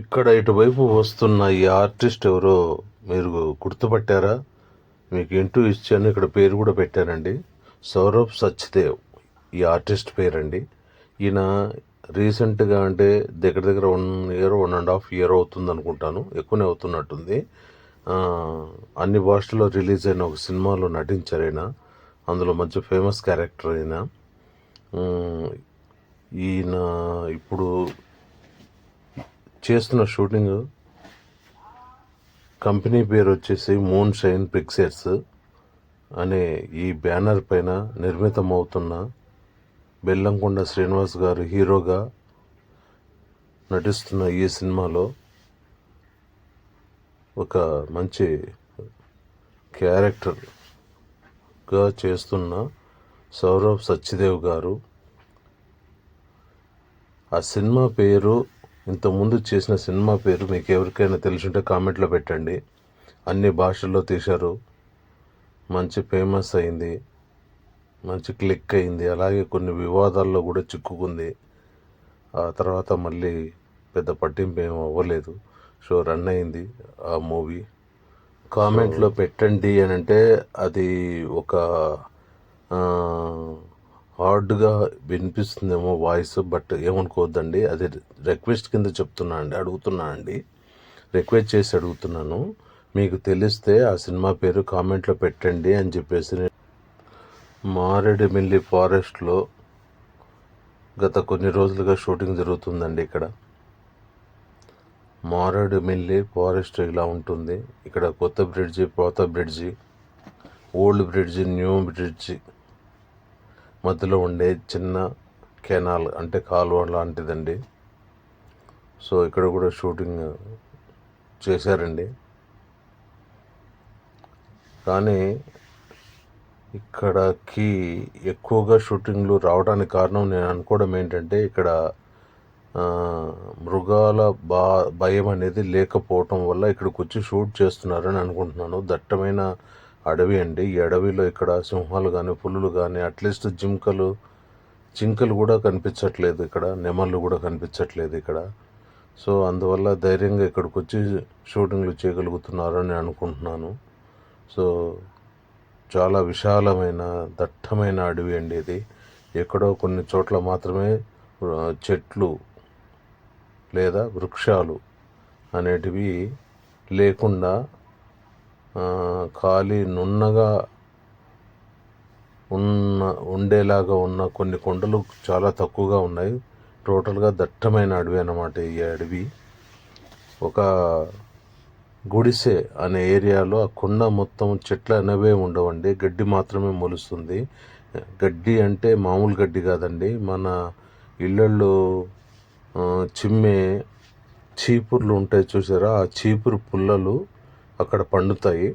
ఇక్కడ ఇటువైపు వస్తున్న ఈ ఆర్టిస్ట్ ఎవరో మీరు గుర్తుపట్టారా? మీకు ఇంటూ ఇచ్చాను ఇక్కడ పేరు కూడా పెట్టానండి సౌరభ్ సచ్దేవ్ ఈ ఆర్టిస్ట్ పేరండి. ఈయన రీసెంట్గా అంటే దగ్గర దగ్గర one year one and half year అవుతుంది అనుకుంటాను ఎక్కువనే అవుతున్నట్టుంది. అన్ని భాషల్లో రిలీజ్ అయిన ఒక సినిమాలో నటించారు ఆయన అందులో మంచి ఫేమస్ క్యారెక్టర్ అయిన ఈయన ఇప్పుడు చేస్తున్న షూటింగ్ కంపెనీ పేరు వచ్చేసి మూన్ షైన్ పిక్చర్స్ అనే ఈ బ్యానర్ పైన నిర్మితమవుతున్న బెల్లంకొండ శ్రీనివాస్ గారు హీరోగా నటిస్తున్న ఈ సినిమాలో ఒక మంచి క్యారెక్టర్గా చేస్తున్న సౌరవ్ సచ్చిదేవ్ గారు. ఆ సినిమా పేరు ఇంతకుముందు చేసిన సినిమా పేరు మీకు ఎవరికైనా తెలుసుంటే కామెంట్లో పెట్టండి. అన్ని భాషల్లో తీశారు. మంచి ఫేమస్ అయింది. మంచి క్లిక్ అయింది. అలాగే కొన్ని వివాదాల్లో కూడా చిక్కుకుంది. ఆ తర్వాత మళ్ళీ పెద్ద పట్టింపు ఏం అవ్వలేదు. సో రన్ అయింది ఆ మూవీ. కామెంట్లో పెట్టండి అని అంటే అది ఒక హార్డ్గా వినిపిస్తుందేమో వాయిస్ బట్ ఏమనుకోవద్దండి. అది రిక్వెస్ట్ కింద చెప్తున్నా అండి అడుగుతున్నా అండి. రిక్వెస్ట్ చేసి అడుగుతున్నాను. మీకు తెలిస్తే ఆ సినిమా పేరు కామెంట్లో పెట్టండి అని చెప్పేసి మారేడుమిల్లి ఫారెస్ట్లో గత కొన్ని రోజులుగా షూటింగ్ జరుగుతుందండి ఇక్కడ. మారేడుమిల్లి ఫారెస్ట్ ఇలా ఉంటుంది. ఇక్కడ కొత్త బ్రిడ్జి పాత bridge old bridge new bridge మధ్యలో ఉండే చిన్న కెనాల్ అంటే కాలువ లాంటిదండి. సో ఇక్కడ కూడా షూటింగ్ చేశారండి. కానీ ఇక్కడకి ఎక్కువగా షూటింగ్లు రావడానికి కారణం నేను అనుకోవడం ఏంటంటే ఇక్కడ మృగాల బా భయం అనేది లేకపోవటం వల్ల ఇక్కడికి వచ్చి షూట్ చేస్తున్నారని అనుకుంటున్నాను. దట్టమైన అడవి అండి. ఈ అడవిలో ఇక్కడ సింహాలు కానీ పులులు కానీ అట్లీస్ట్ జింకలు జింకలు కూడా కనిపించట్లేదు ఇక్కడ. నెమళ్ళు కూడా కనిపించట్లేదు ఇక్కడ. సో అందువల్ల ధైర్యంగా ఇక్కడికి వచ్చి షూటింగ్లు చేయగలుగుతున్నారని అనుకుంటున్నాను. సో చాలా విశాలమైన దట్టమైన అడవి అండి ఇది. ఎక్కడో కొన్ని చోట్ల మాత్రమే చెట్లు లేదా వృక్షాలు అనేటివి లేకుండా ఖాళీ నున్నగా ఉన్న ఉండేలాగా ఉన్న కొన్ని కొండలు చాలా తక్కువగా ఉన్నాయి. టోటల్గా దట్టమైన అడవి అన్నమాట ఈ అడవి. ఒక గుడిసె అనే ఏరియాలో ఆ కొండ మొత్తం చెట్లు అనేవే ఉండవండి. గడ్డి మాత్రమే మొలుస్తుంది. గడ్డి అంటే మామూలు గడ్డి కాదండి. మన ఇళ్ళల్లో చిమ్మే చీపుర్లు ఉంటాయి చూసారా? ఆ చీపురు పుల్లలు అక్కడ పండుతాయి.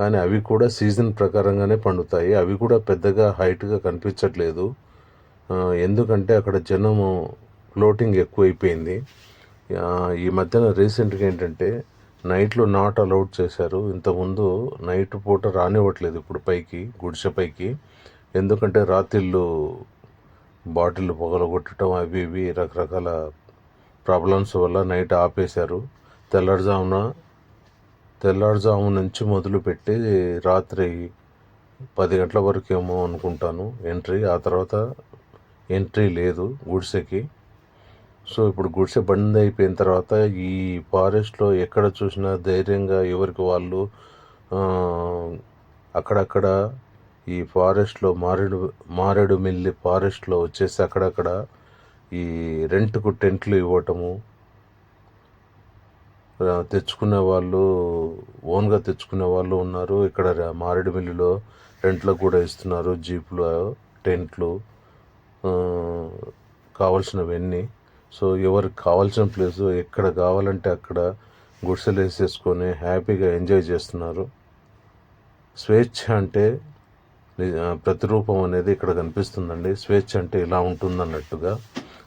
కానీ అవి కూడా సీజన్ ప్రకారంగానే పండుతాయి. అవి కూడా పెద్దగా హైట్గా కనిపించట్లేదు. ఎందుకంటే అక్కడ జనము ఫ్లోటింగ్ ఎక్కువైపోయింది. ఈ మధ్యన రీసెంట్గా ఏంటంటే నైట్లో నాట్ అలౌడ్ చేశారు. ఇంతకుముందు నైట్ పూట రానివ్వట్లేదు ఇప్పుడు పైకి గుడిసె పైకి. ఎందుకంటే రాత్రిళ్ళు బాటిల్ పొగలగొట్టడం అవి ఇవి రకరకాల ప్రాబ్లమ్స్ వల్ల నైట్ ఆపేశారు. తెల్లారుజామున తెల్లారుజాము నుంచి మొదలుపెట్టి రాత్రి పది గంటల వరకు ఏమో అనుకుంటాను. ఎంట్రీ ఆ తర్వాత ఎంట్రీ లేదు గుడిసెకి. సో ఇప్పుడు గుడిసె బంద్ అయిపోయిన తర్వాత ఈ ఫారెస్ట్లో ఎక్కడ చూసినా ధైర్యంగా ఎవరికి వాళ్ళు అక్కడక్కడ ఈ ఫారెస్ట్లో మారేడు మారేడు మిల్లి ఫారెస్ట్లో వచ్చేసి అక్కడక్కడ ఈ రెంట్కు టెంట్లు ఇవ్వటము తెచ్చుకునే వాళ్ళు ఓన్గా తెచ్చుకునే వాళ్ళు ఉన్నారు. ఇక్కడ మారేడుమిల్లిలో రెంట్లకు కూడా ఇస్తున్నారు జీపులు టెంట్లు కావాల్సినవన్నీ. సో ఎవరికి కావాల్సిన ప్లేస్ ఎక్కడ కావాలంటే అక్కడ గుడిసెలు వేసేసుకొని హ్యాపీగా ఎంజాయ్ చేస్తున్నారు. స్వేచ్ఛ అంటే ప్రతిరూపం అనేది ఇక్కడ కనిపిస్తుందండి. స్వేచ్ఛ అంటే ఇలా ఉంటుందన్నట్టుగా.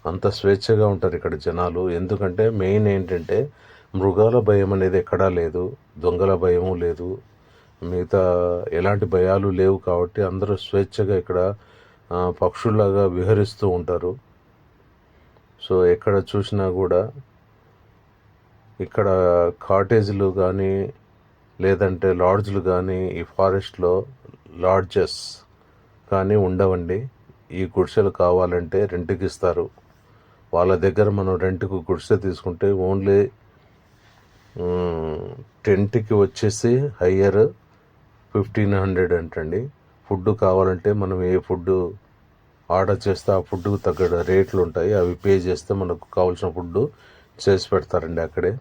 అంత స్వేచ్ఛగా ఉంటారు ఇక్కడ జనాలు. ఎందుకంటే మెయిన్ ఏంటంటే మృగాల భయం అనేది ఎక్కడా లేదు దొంగల భయము లేదు. మిగతా ఎలాంటి భయాలు లేవు కాబట్టి అందరూ స్వేచ్ఛగా ఇక్కడ పక్షుల్లాగా విహరిస్తూ ఉంటారు. సో ఎక్కడ చూసినా కూడా ఇక్కడ కాటేజీలు కానీ లేదంటే లాడ్జ్లు కానీ ఈ ఫారెస్ట్లో లాడ్జెస్ కానీ ఉండవండి. ఈ గుడిసెలు కావాలంటే రెంట్కి ఇస్తారు. వాళ్ళ దగ్గర మనం రెంట్కు గుడిసె తీసుకుంటే ఓన్లీ టెంట్కి వచ్చేసి హయ్యర్ ఫిఫ్టీన్ హండ్రెడ్ అంటండి. ఫుడ్ కావాలంటే మనం ఏ ఫుడ్ ఆర్డర్ చేస్తే ఆ ఫుడ్కు తగ్గ రేట్లు ఉంటాయి. అవి పే చేస్తే మనకు కావాల్సిన ఫుడ్ చేసి పెడతారండి అక్కడే.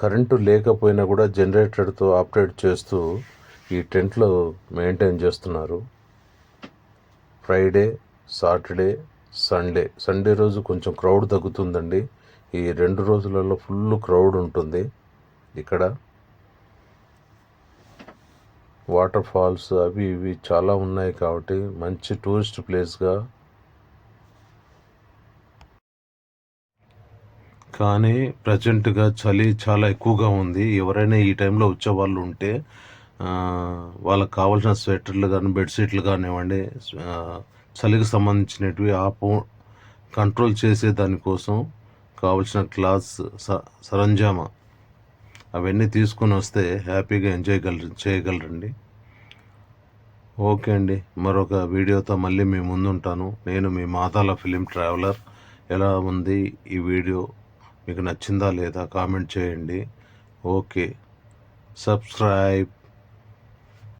కరెంటు లేకపోయినా కూడా జనరేటర్తో ఆపరేట్ చేస్తూ ఈ టెంట్లో మెయింటైన్ చేస్తున్నారు. Friday Saturday Sunday. సండే రోజు కొంచెం క్రౌడ్ తగ్గుతుందండి. ఈ రెండు రోజులలో ఫుల్ క్రౌడ్ ఉంటుంది. ఇక్కడ వాటర్ ఫాల్స్ అవి ఇవి చాలా ఉన్నాయి కాబట్టి మంచి టూరిస్ట్ ప్లేస్గా కానీ ప్రజెంట్గా చలి చాలా ఎక్కువగా ఉంది. ఎవరైనా ఈ టైంలో వచ్చే వాళ్ళు ఉంటే వాళ్ళకి కావాల్సిన స్వెటర్లు కానీ బెడ్షీట్లు కానివ్వండి చలికి సంబంధించినవి ఆపో కంట్రోల్ చేసే దానికోసం కావలసిన క్లాత్స్ స సరంజామా అవన్నీ తీసుకొని వస్తే హ్యాపీగా ఎంజాయ్ గల చేయగలరండి. ఓకే అండి. మరొక వీడియోతో మళ్ళీ మీ ముందుంటాను. నేను మీ మాతాల ఫిలిం ట్రావెలర్. ఎలా ఉంది ఈ వీడియో? మీకు నచ్చిందా లేదా కామెంట్ చేయండి. ఓకే. సబ్స్క్రైబ్.